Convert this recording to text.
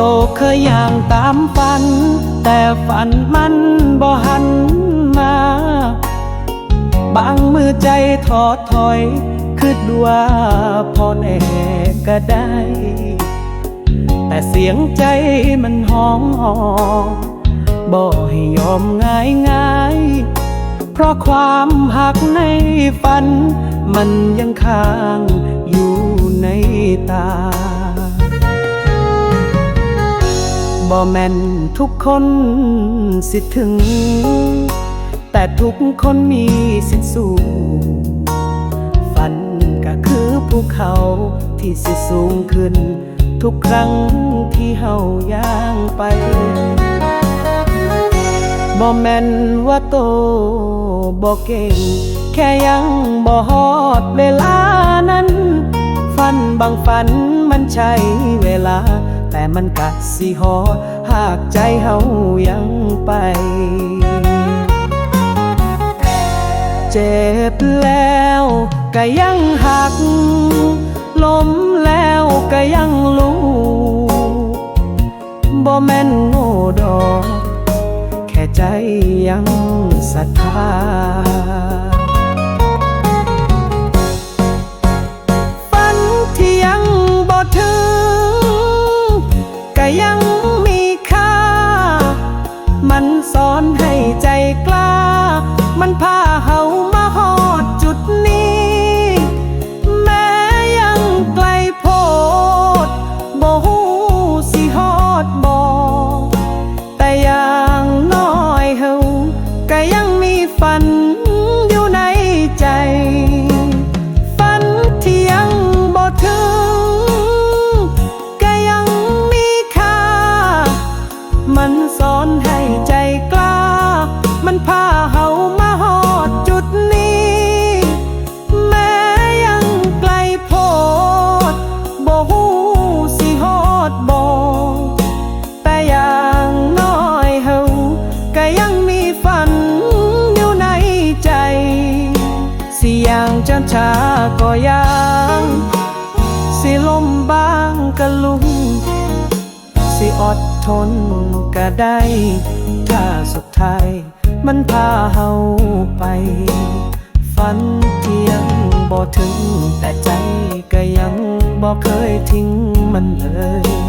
โตเคยอย่างตามฝัน แต่ฝันมันบ่หันมา บางมือใจถอดถอยคิดว่าพอแน่ก็ได้ แต่เสียงใจมันห้องบ่ให้ยอมง่ายง่ายเพราะความหักในฝัน มันยังค้างอยู่ในตา บ่แม่นทุกคนสิถึง แต่ทุกคนมีสิทธิสู้ฝันก็คือภูเขาที่สิสูงขึ้น ทุกครั้งที่เฮาย่างไปบ่แม่นว่าโตบ่เก่ง แค่ยังบ่ฮอดเวลานั้น ฝันบางฝันมันใช้เวลา แต่มันกัดสิฮอหากใจเฮายังไป เจ็บแล้วก็ยังหัก ล้มแล้วก็ยังรู้บ่แม่นโง่ดอก แค่ใจยังศรัทธา มันพา ชาก็ยังสิลมบางก็ลุง สิอดทนก็ได้ถ้าสุดท้ายมันพาเฮาไป ฝันที่ยังบ่ถึงแต่ใจก็ยังบ่เคยทิ้งมันเลย